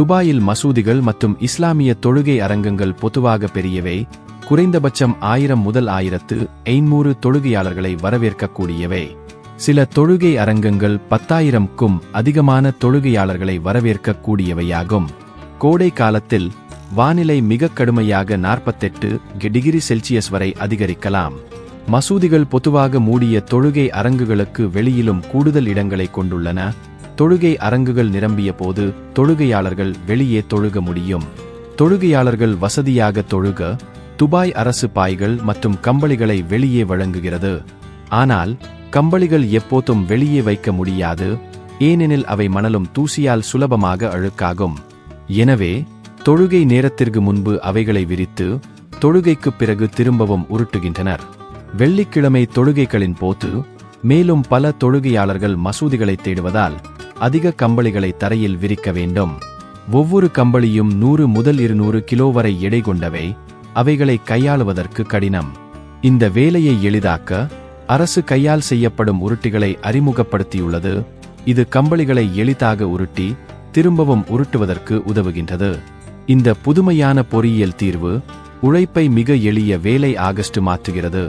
துபாயில் மசூதிகள் மற்றும் இஸ்லாமிய தொழுகை அரங்கங்கள் பொதுவாக பெரியவை குறைந்தபட்சம் ஆயிரம் முதல் ஆயிரத்து ஐநூறு தொழுகையாளர்களை வரவேற்கக்கூடியவை. சில தொழுகை அரங்கங்கள் பத்தாயிரம்க்கும் அதிகமான தொழுகையாளர்களை வரவேற்கக்கூடியவையாகும். கோடை காலத்தில் வானிலை மிக கடுமையாக நாற்பத்தெட்டு டிகிரி செல்சியஸ் வரை அதிகரிக்கலாம். மசூதிகள் பொதுவாக மூடிய தொழுகை அரங்குகளுக்கு வெளியிலும் கூடுதல் இடங்களை கொண்டுள்ளன. தொழுகை அரங்குகள் நிரம்பிய போது தொழுகையாளர்கள் வெளியே தொழுக முடியும். தொழுகையாளர்கள் வசதியாக தொழுக துபாய் அரசு பாய்கள் மற்றும் கம்பளிகளை வெளியே வழங்குகிறது. ஆனால் கம்பளிகள் எப்போதும் வெளியே வைக்க முடியாது ஏனெனில் அவை மணலும் தூசியால் சுலபமாக அழுக்காகும். எனவே தொழுகை நேரத்திற்கு முன்பு அவைகளை விரித்து தொழுகைக்குப் பிறகு திரும்பவும் உருட்டுகின்றனர். வெள்ளிக்கிழமை தொழுகைகளின் போது மேலும் பல தொழுகையாளர்கள் மசூதிகளை தேடுவதால் அதிக கம்பளிகளை தரையில் விரிக்க வேண்டும். ஒவ்வொரு கம்பளியும் நூறு முதல் இருநூறு கிலோ வரை எடை கொண்டவை. அவைகளை கையாளுவதற்கு கடினம். இந்த வேலையை எளிதாக்க அரசு கையால் செய்யப்படும் உருட்டிகளை அறிமுகப்படுத்தியுள்ளது. இது கம்பளிகளை எளிதாக உருட்டி திரும்பவும் உருட்டுவதற்கு உதவுகின்றது. இந்த புதுமையான பொறியியல் தீர்வு உழைப்பை மிக எளிய வேலை ஆகஸ்ட் மாற்றுகிறது.